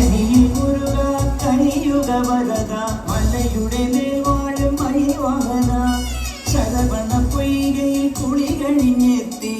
கணியில் முருகா கலியுக வரதா மலையுடனே வாழும் மணிவாகனா சதவண பொய்கை குழிகளின் ஏத்தி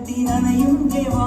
உள்ளத்தில் அணையும் தேவா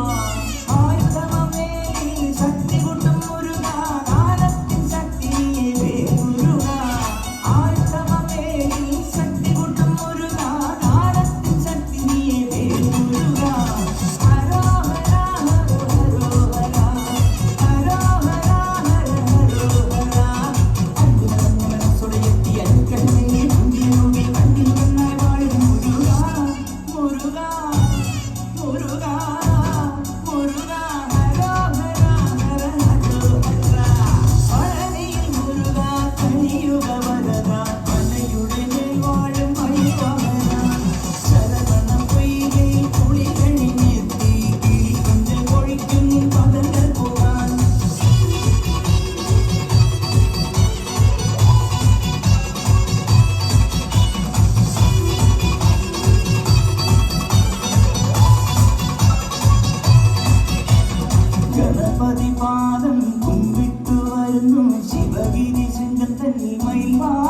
นไม่มา